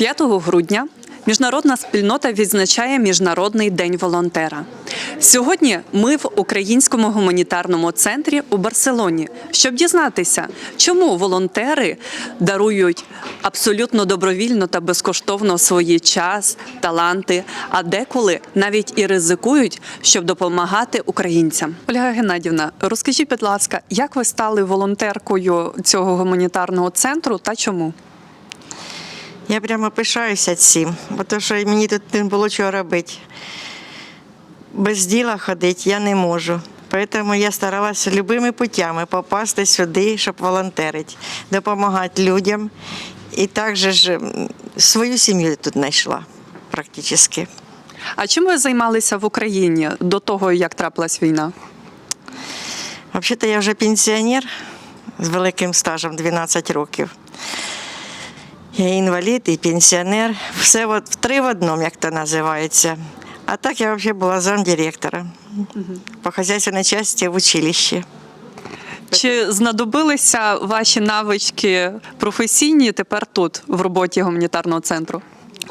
5 грудня міжнародна спільнота відзначає Міжнародний день волонтера. Сьогодні ми в Українському гуманітарному центрі у Барселоні, щоб дізнатися, чому волонтери дарують абсолютно добровільно та безкоштовно свій час, таланти, а деколи навіть і ризикують, щоб допомагати українцям. Ольга Геннадівна, розкажіть, будь ласка, як ви стали волонтеркою цього гуманітарного центру та чому? Я прямо пишаюся цим, бо то, що мені тут не було чого робити. Без діла ходити я не можу. Тому я старалася любими путями попасти сюди, щоб волонтерити, допомагати людям. І також ж свою сім'ю тут знайшла практично. А чим ви займалися в Україні до того, як трапилась війна? Взагалі-то я вже пенсіонер з великим стажем 12 років. Я інвалід і пенсіонер. Все от в три в одному, як то називається. А так я взагалі була замдиректора по хозяйственной части в училищі. Чи знадобилися ваші навички професійні тепер тут, в роботі гуманітарного центру?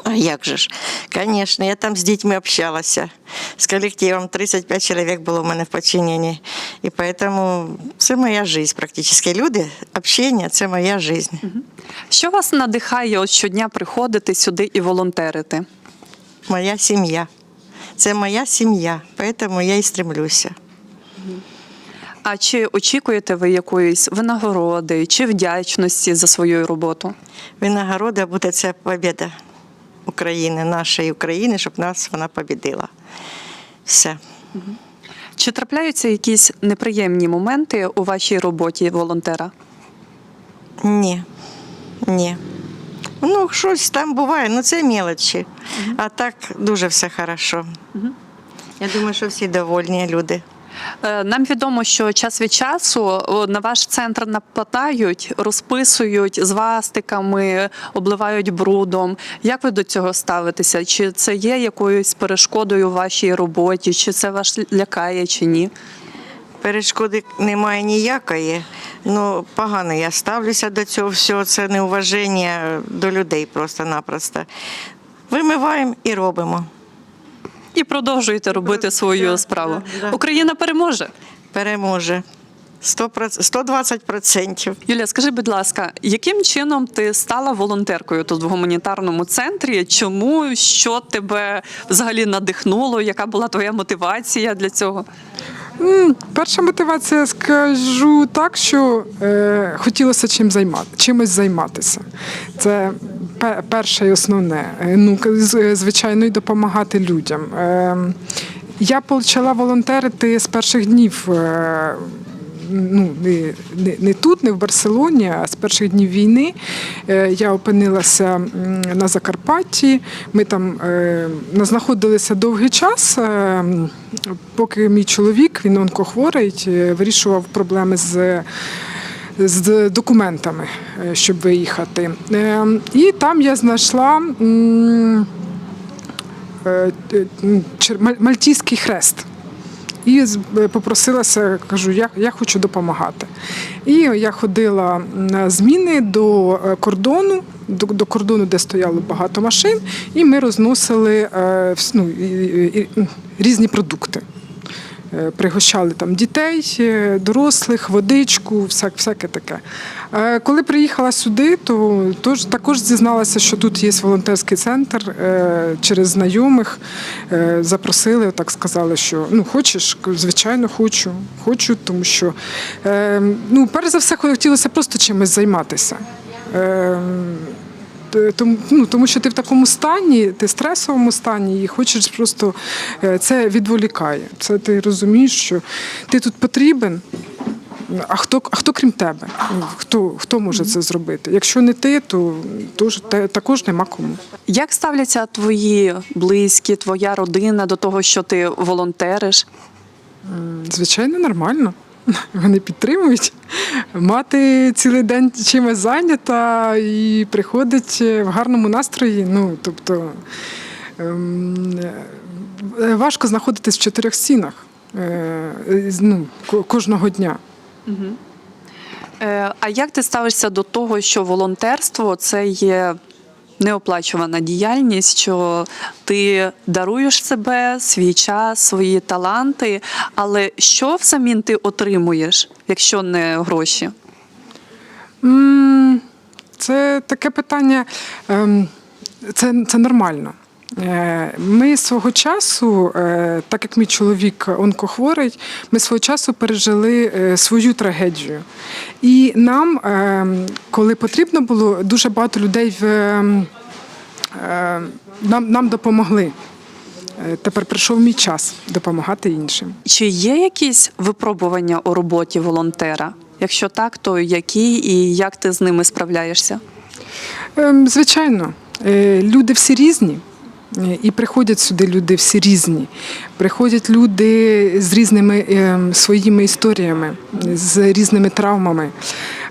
А як же ж? Звісно, я там з дітьми общалася. З колективом 35 чоловік було в мене в подчиненні. І тому це моя життя практично. Люди, общення це моя життя. Що вас надихає от щодня приходити сюди і волонтерити? моя сім'я. Це моя сім'я, тому я і стремлюся. А чи очікуєте ви якоїсь винагороди чи вдячності за свою роботу? Винагорода буде це побіда України, нашої України, щоб нас вона побідила. Все. Чи трапляються якісь неприємні моменти у вашій роботі волонтера? Ні. Ні. Ну, щось там буває, ну це мелочі. А так дуже все хорошо. Я думаю, що всі довольні люди. Е, Нам відомо, що час від часу на ваш центр нападають, розписують з вастиками, обливають брудом. Як ви до цього ставитеся? Чи це є якоюсь перешкодою у вашій роботі? Чи це вас лякає, чи ні? Перешкоди немає ніякої. Ну, погано я ставлюся до цього всього. Це неуваження до людей просто-напросто. Вимиваємо і робимо. І продовжуєте робити свою справу. Україна переможе. Переможе. 100%, 120%. Юля, скажи, будь ласка, яким чином ти стала волонтеркою тут в гуманітарному центрі? Чому що тебе взагалі надихнуло? Яка була твоя мотивація для цього? Перша мотивація, скажу так, що е, хотілося чим займати, чимось займатися. Це перше і основне. Е, Ну, звичайно, і допомагати людям. Е, я почала волонтерити з перших днів. Е, Ну, не, не, не тут, не в Барселоні, а з перших днів війни Е, я опинилася на Закарпатті. Ми там е, знаходилися довгий час, е, поки мій чоловік, він онкохворий, вирішував проблеми з. З документами, щоб виїхати. І там я знайшла Мальтійський хрест. І е, попросилася, кажу, я, я хочу допомагати. І я ходила на зміни до е, кордону, до, до кордону, де стояло багато машин, і ми розносили е, ну, різні продукти. Е, Пригощали там дітей, е, дорослих, водичку, всяк, всяке таке. Е, Коли приїхала сюди, то тож, також дізналася, що тут є волонтерський центр через знайомих. Запросили, так сказали, що ну хочеш, звичайно, хочу. Хочу, тому що е, ну, перш за все хотілося просто чимось займатися. Е, Тому, ну, тому що ти в такому стані, ти в стресовому стані, і хочеш просто е, це відволікає. Це ти розумієш, що ти тут потрібен. А хто, а хто крім тебе? Ну, Хто, хто може це зробити? Якщо не ти, то, те- також нема кому. Як ставляться твої близькі, твоя родина до того, що ти волонтериш? Звичайно, нормально. Вони підтримують. Мати цілий день чимось зайнята і приходить в гарному настрої. Ну, тобто ем, е, важко знаходитись в чотирьох стінах е, ну, кожного дня. Е, А як ти ставишся до того, що волонтерство це є неоплачувана діяльність, що ти даруєш себе, свій час, свої таланти. Але що взамін ти отримуєш, якщо не гроші? Це таке питання, ем, це, це нормально. Е, Ми свого часу, е, так як мій чоловік онкохворий, ми свого часу пережили е, свою трагедію. І нам, коли потрібно було, дуже багато людей в, нам, нам допомогли. Тепер прийшов мій час допомагати іншим. Чи є якісь випробування у роботі волонтера? Якщо так, то які і як ти з ними справляєшся? Ем, Звичайно, люди всі різні. І приходять сюди люди всі різні. Приходять люди з різними ем, своїми історіями, з різними травмами.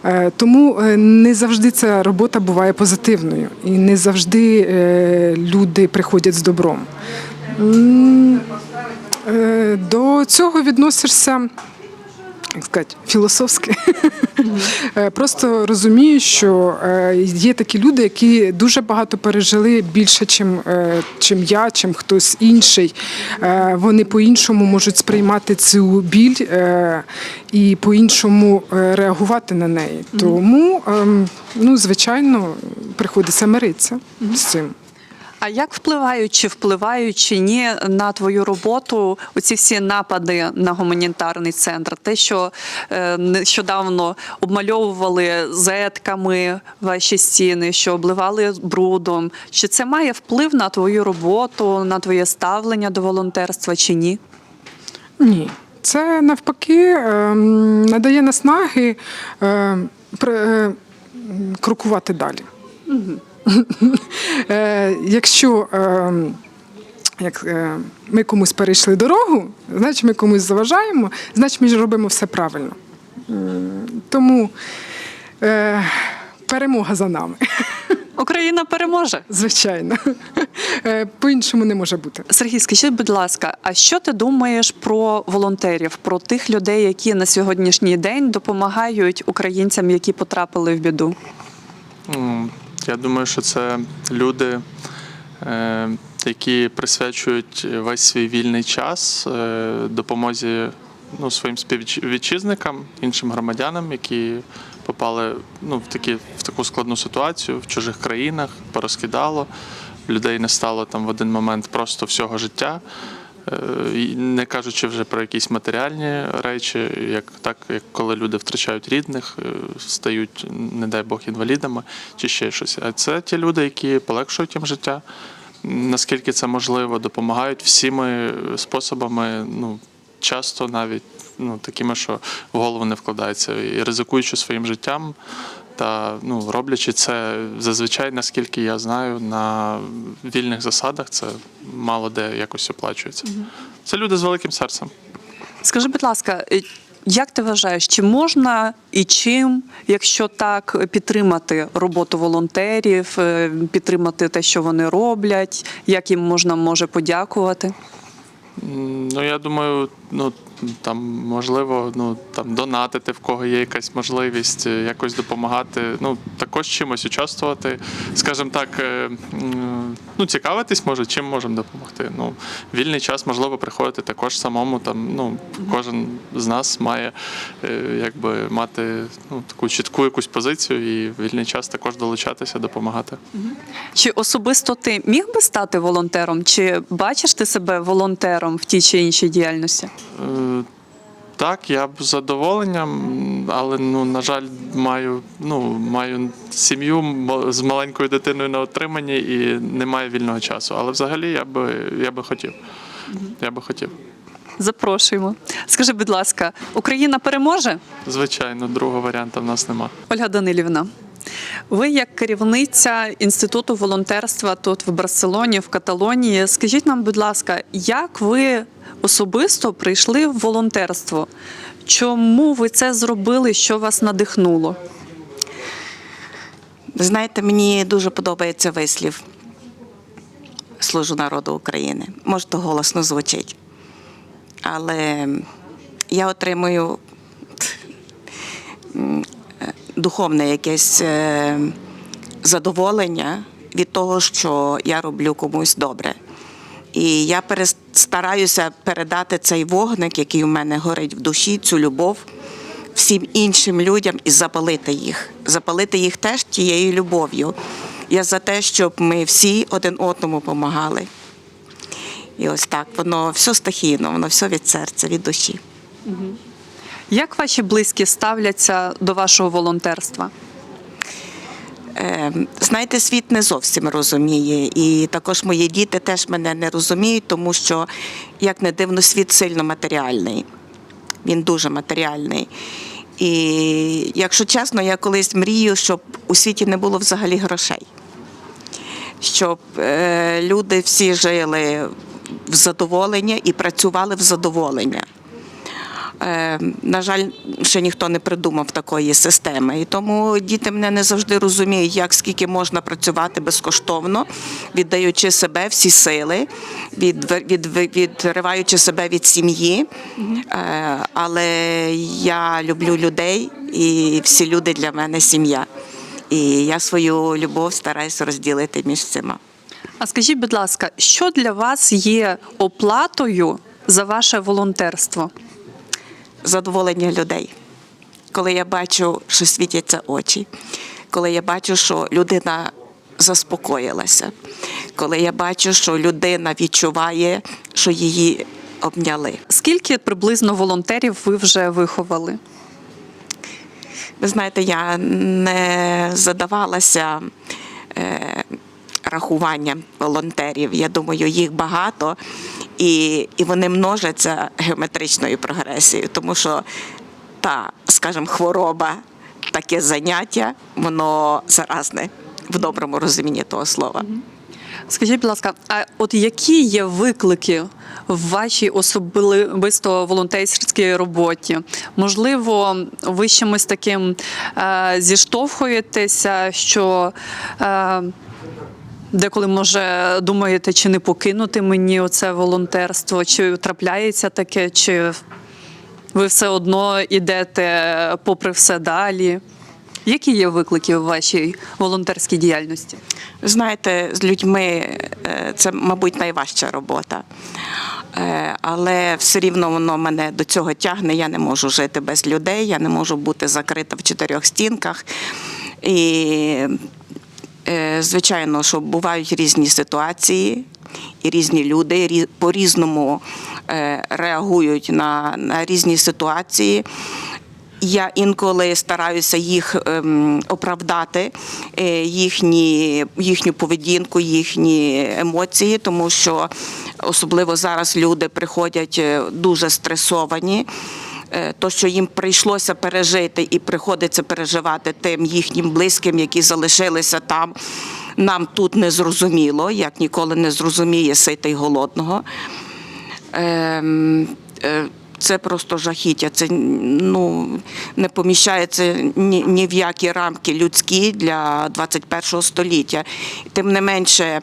Е, Тому е, не завжди ця робота буває позитивною, і не завжди е, люди приходять з добром. До цього відносишся як сказати, філософськи. Е, Просто розумію, що е, є такі люди, які дуже багато пережили більше, чим, е, чим я, чим хтось інший. Е, Вони по-іншому можуть сприймати цю біль і по-іншому реагувати на неї. Тому, ем, ну, звичайно, приходиться миритися з цим. А як впливають чи впливають чи ні на твою роботу оці всі напади на гуманітарний центр? Те, що е, нещодавно обмальовували зетками ваші стіни, що обливали брудом, чи це має вплив на твою роботу, на твоє ставлення до волонтерства чи ні? Ні, це навпаки ем, надає наснаги ем, е, крокувати далі. Е, Якщо ем, як, е, ми комусь перейшли дорогу, значить ми комусь заважаємо, значить ми робимо все правильно. Тому е, перемога за нами, Україна переможе. звичайно. Е, По-іншому не може бути. Сергій, скажіть, будь ласка, а що ти думаєш про волонтерів, про тих людей, які на сьогоднішній день допомагають українцям, які потрапили в біду? Я думаю, що це люди, е, які присвячують весь свій вільний час е, допомозі ну, своїм співвітчизникам, іншим громадянам, які попали ну, в, такі, в таку складну ситуацію в чужих країнах, порозкидало. Людей не стало там в один момент просто всього життя. Е, Не кажучи вже про якісь матеріальні речі, як так, як коли люди втрачають рідних, е, стають, не дай Бог, інвалідами чи ще щось. А це ті люди, які полегшують їм життя, наскільки це можливо, допомагають всіми способами, ну часто навіть ну, такими, що в голову не вкладається, і ризикуючи своїм життям. Та ну, роблячи це зазвичай, наскільки я знаю, на вільних засадах це мало де якось оплачується. Це люди з великим серцем. Скажи, будь ласка, як ти вважаєш, чи можна і чим, якщо так, підтримати роботу волонтерів, е, підтримати те, що вони роблять, як їм можна може подякувати? Ну, я думаю, ну там можливо, ну там донатити, в кого є якась можливість, е, якось допомагати. Ну також чимось участвувати, скажімо так, е, ну цікавитись може, чим можемо допомогти. Ну, вільний час можливо приходити також самому. Там ну кожен з нас має е, якби мати ну таку чітку якусь позицію і вільний час також долучатися, допомагати. Чи особисто ти міг би стати волонтером? Чи бачиш ти себе волонтером в тій чи іншій діяльності? Так, я б з задоволенням, але ну на жаль, маю ну маю сім'ю з маленькою дитиною на отриманні і немає вільного часу. Але взагалі я би я би хотів. Я би хотів. Запрошуємо. Скажи, будь ласка, Україна переможе? Звичайно, другого варіанту в нас нема. Ольга Данилівна, ви як керівниця інституту волонтерства тут в Барселоні, в Каталонії, скажіть нам, будь ласка, як ви особисто прийшли в волонтерство? Чому ви це зробили? Що вас надихнуло? Знаєте, мені дуже подобається вислів Служу народу України. Може, то голосно звучить. Але я отримую духовне якесь е, задоволення від того, що я роблю комусь добре. І я стараюся передати цей вогник, який у мене горить в душі, цю любов всім іншим людям і запалити їх. Запалити їх теж тією любов'ю. Я за те, щоб ми всі один одному допомагали. І ось так, воно все стихійно, воно все від серця, від душі. Як ваші близькі ставляться до вашого волонтерства? Е, Знаєте, світ не зовсім розуміє, і також мої діти теж мене не розуміють, тому що, як не дивно, світ сильно матеріальний. Він дуже матеріальний. І якщо чесно, я колись мрію, щоб у світі не було взагалі грошей, щоб е, люди всі жили в задоволення і працювали в задоволення. Е, на жаль, ще ніхто не придумав такої системи. І тому діти мене не завжди розуміють, як скільки можна працювати безкоштовно, віддаючи себе всі сили, від, від, відриваючи себе від сім'ї. Е, але я люблю людей, і всі люди для мене сім'я. І я свою любов стараюся розділити між всіма. А скажіть, будь ласка, що для вас є оплатою за ваше волонтерство? Задоволення людей. Коли я бачу, що світяться очі, коли я бачу, що людина заспокоїлася, коли я бачу, що людина відчуває, що її обняли. Скільки приблизно волонтерів ви вже виховали? Ви знаєте, я не задавалася е, рахуванням волонтерів. Я думаю, їх багато, і, і вони множаться геометричною прогресією, тому що та, скажімо, хвороба, таке заняття, воно заразне в доброму розумінні того слова. Скажіть, будь ласка, а от які є виклики в вашій особисто волонтерській роботі? Можливо, ви чимось таким е, зіштовхуєтеся, що е, деколи може думаєте, чи не покинути мені оце волонтерство, чи трапляється таке, чи ви все одно йдете попри все далі? Які є виклики в вашій волонтерській діяльності? Знаєте, з людьми е, це, мабуть, найважча робота. Е, Але все рівно воно мене до цього тягне. Я не можу жити без людей, я не можу бути закрита в чотирьох стінках. І, звичайно, що бувають різні ситуації, і різні люди по-різному е, реагують на, на різні ситуації. Я інколи стараюся їх ем, оправдати, е, їхні, їхню поведінку, їхні емоції, тому що особливо зараз люди приходять е, дуже стресовані. Е, То, що їм прийшлося пережити і приходиться переживати тим їхнім близьким, які залишилися там, нам тут не зрозуміло, як ніколи не зрозуміє ситий голодного. Ем, е, Це просто жахіття. Це ну не поміщається ні, ні в які рамки людські для 21 століття. Тим не менше,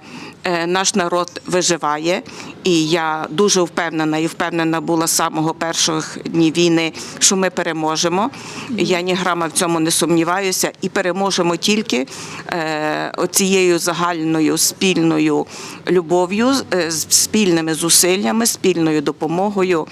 наш народ виживає, і я дуже впевнена і впевнена була з самого перших днів війни, що ми переможемо. Я ні грама в цьому не сумніваюся, і переможемо тільки е, оцією загальною спільною любов'ю, е, спільними зусиллями, спільною допомогою.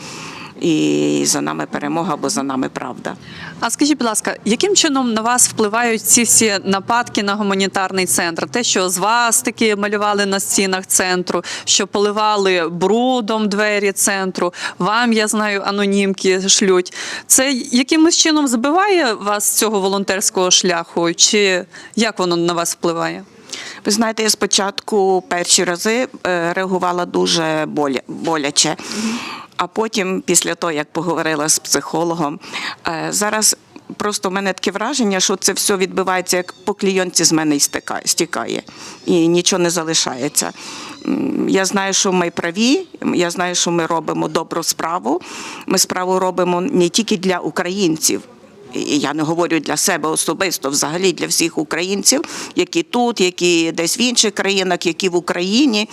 І за нами перемога, бо за нами правда. А скажіть, будь ласка, яким чином на вас впливають ці всі нападки на гуманітарний центр? Те, що з вас таки малювали на стінах центру, що поливали брудом двері центру, вам я знаю, анонімки шлють. Це якимось чином збиває вас з цього волонтерського шляху? Чи як воно на вас впливає? Ви знаєте, я спочатку перші рази е, реагувала дуже боля, боляче, а потім, після того, як поговорила з психологом, е, зараз. Просто в мене таке враження, що це все відбувається як по клійонці з мене стікає, і нічого не залишається. Я знаю, що ми праві, я знаю, що ми робимо добру справу. Ми справу робимо не тільки для українців, я не говорю для себе особисто, взагалі для всіх українців, які тут, які десь в інших країнах, які в Україні.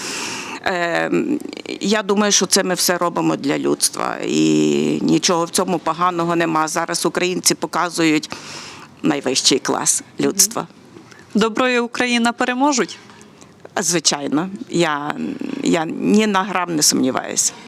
Е, Я думаю, що це ми все робимо для людства, і нічого в цьому поганого нема. Зараз українці показують найвищий клас людства. Добро і Україна переможуть? Звичайно, я, я ні на грам не сумніваюся.